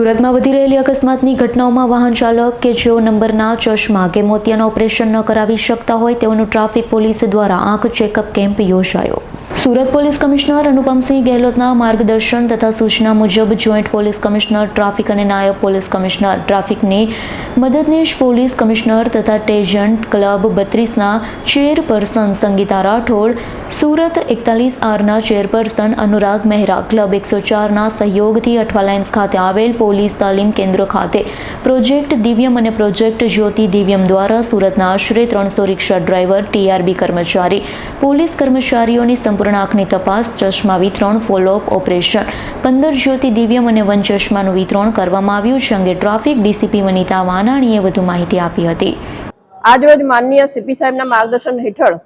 સુરતમાં વધી રહેલી અકસ્માતની ઘટનાઓમાં વાહન ચાલક કે જેઓ નંબરના ચશ્મા કે મોતિયાના ઓપરેશન ન કરાવી શકતા હોય તેઓનું ટ્રાફિક પોલીસ દ્વારા આંખ ચેકઅપ કેમ્પ યોજાયો. સુરત પોલીસ કમિશનર અનુપમસિંહ ગેહલોતના માર્ગદર્શન તથા સૂચના મુજબ જોઈન્ટ પોલીસ કમિશનર, ટ્રાફિક અને નાયબ પોલીસ કમિશનર, ટ્રાફિકની મદદનીશ પોલીસ કમિશનર તથા ટેજન્ટ ક્લબ બત્રીસના ચેરપર્સન સંગીતા રાઠોડ, સુરત એકતાલીસ આરના ચેરપર્સન અનુરાગ મહેરા ક્લબ એકસો ચારના સહયોગથી અઠવા લાઇન્સ ખાતે આવેલ પોલીસ તાલીમ કેન્દ્ર ખાતે પ્રોજેક્ટ દિવ્યમ અને પ્રોજેક્ટ જ્યોતિ દિવ્યમ દ્વારા સુરતના આશરે ત્રણસો રિક્ષા ડ્રાઈવર, ટીઆરબી કર્મચારી, પોલીસ કર્મચારીઓની સંપૂર્ણ આંખની તપાસ, ચશ્મા વિતરણ ફોલોઅપ ઓપરેશન પંદર જ્યોતિ દિવ્યમ અને વન ચશ્માનું વિતરણ કરવામાં આવ્યું છે અંગે ટ્રાફિક ડીસીપી વનિતા વાનાણીએ વધુ માહિતી આપી હતી. આજરોજ માનનીય સીપી સાહેબના માર્ગદર્શન હેઠળ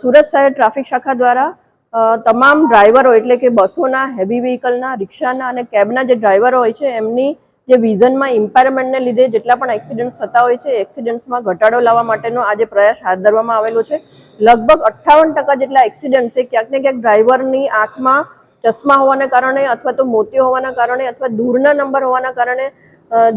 સુરત શહેર ટ્રાફિક શાખા દ્વારા તમામ ડ્રાઈવરો એટલે કે બસોના, હેવી વ્હીકલના, રિક્ષાના અને કેબના જે ડ્રાઈવરો હોય છે, એમની જે વિઝનમાં ઇમ્પાયરમેન્ટને લીધે જેટલા પણ એક્સિડન્ટ્સ થતા હોય છે એક્સિડન્ટ્સમાં ઘટાડો લાવવા માટેનો આજે પ્રયાસ હાથ ધરવામાં આવેલો છે. લગભગ અઠ્ઠાવન ટકા જેટલા એક્સિડન્ટ છે, ક્યાંક ને ક્યાંક ડ્રાઈવરની આંખમાં ચશ્મા હોવાના કારણે અથવા તો મોતિયો હોવાના કારણે અથવા દૂરના નંબર હોવાના કારણે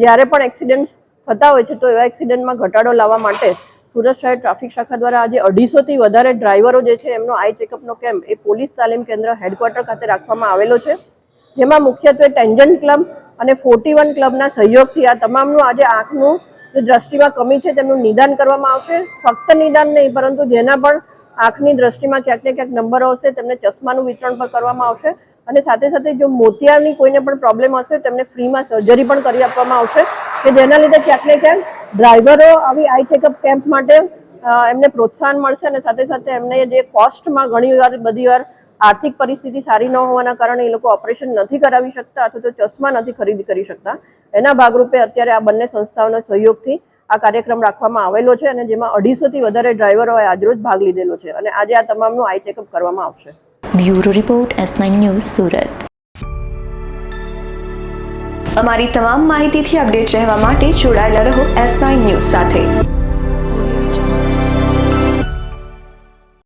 જ્યારે પણ એક્સિડન્ટ્સ થતા હોય છે તો એવા એક્સિડન્ટમાં ઘટાડો લાવવા માટે સુરત શહેર ટ્રાફિક શાખા દ્વારા આજે અઢીસોથી વધારે ડ્રાઈવરો જે છે એમનો આઈ ચેકઅપનો કેમ્પ એ પોલીસ તાલીમ કેન્દ્ર હેડક્વાર્ટર ખાતે રાખવામાં આવેલો છે. જેમાં મુખ્યત્વે ટેન્જન્ટ ક્લબ અને ફોર્ટી વન ક્લબના સહયોગથી આ તમામનું આજે આંખનું જે દ્રષ્ટિમાં કમી છે તેમનું નિદાન કરવામાં આવશે. ફક્ત નિદાન નહીં, પરંતુ જેના પણ આંખની દ્રષ્ટિમાં ક્યાંક ને ક્યાંક નંબરો હશે, તેમને ચશ્માનું વિતરણ પણ કરવામાં આવશે. અને સાથે સાથે જો મોતિયાની કોઈને પણ પ્રોબ્લેમ હશે, તેમને ફ્રીમાં સર્જરી પણ કરી આપવામાં આવશે કે જેના લીધે ક્યાંક ને ક્યાંક ડ્રાઈવરો આવી આઈ ચેકઅપ કેમ્પ માટે એમને પ્રોત્સાહન મળશે અને સાથે સાથે એમને જે કોસ્ટમાં ઘણી વાર, બધી વાર આર્થિક પરિસ્થિતિ સારી ન હોવાના કારણે એ લોકો ઓપરેશન નથી કરાવી શકતા અથવા તો ચશ્મા નથી ખરીદી કરી શકતા. એના ભાગરૂપે અત્યારે આ બંને સંસ્થાઓના સહયોગથી આ કાર્યક્રમ રાખવામાં આવેલો છે અને જેમાં અઢીસોથી વધારે ડ્રાઈવરોએ આજરોજ ભાગ લીધેલો છે અને આજે આ તમામનું આઈ ચેકઅપ કરવામાં આવશે. Bureau report S news, Surat. અમારી તમામ માહિતીથી અપડેટ રહેવા માટે જોડાયેલા રહો એસ ન્યૂઝ સાથે.